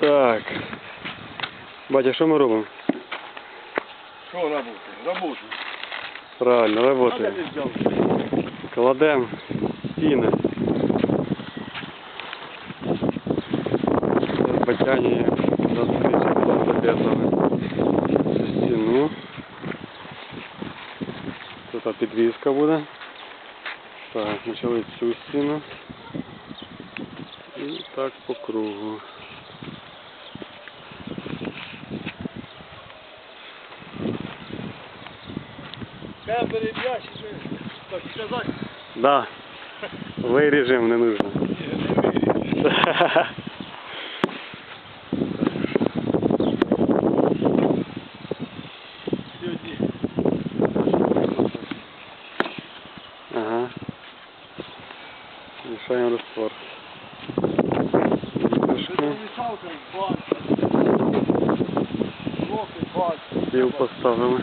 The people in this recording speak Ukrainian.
Так. Батя, що ми робимо? Що работає? Работаю. Правильно, А де работаємо. ти взяв? Кладемо стіни. Потягне до встречи потом стіну. Тут підвіска буде. Так, почали цю стіну. І так по кругу. Кембери ящик, так сказати, Да. Виріжемо, не нужно. не вірю. Сьогодні Ага. Мішаємо раствор. Трошки. мішалка, банка, блоки, банки. Стіл поставили.